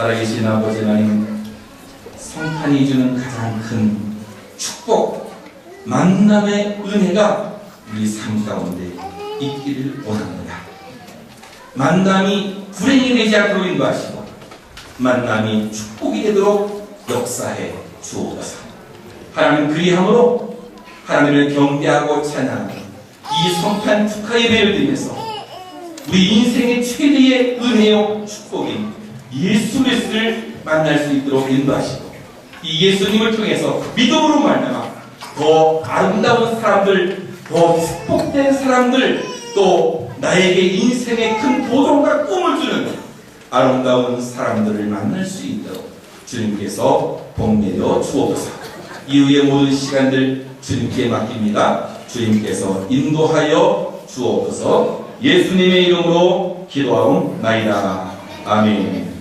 살아계신 아버지 하나님 성탄이 주는 가장 큰 축복 만남의 은혜가 우리 삶 가운데 있기를 원합니다. 만남이 불행이 되지 않도록 인도하시고 만남이 축복이 되도록 역사해 주옵소서. 하나님 그리함으로 하나님을 경배하고 찬양하는 이 성탄 축하 예배를 드리면서 우리 인생의 최대의 은혜요 축복인 예수 그리스도를 만날 수 있도록 인도하시고 이 예수님을 통해서 믿음으로 말미암아 더 아름다운 사람들, 더 축복된 사람들, 또 나에게 인생의 큰 도전과 꿈을 주는 아름다운 사람들을 만날 수 있도록 주님께서 복내려 주옵소서. 이후의 모든 시간들 주님께 맡깁니다. 주님께서 인도하여 주옵소서. 예수님의 이름으로 기도하옵나이다. 아멘.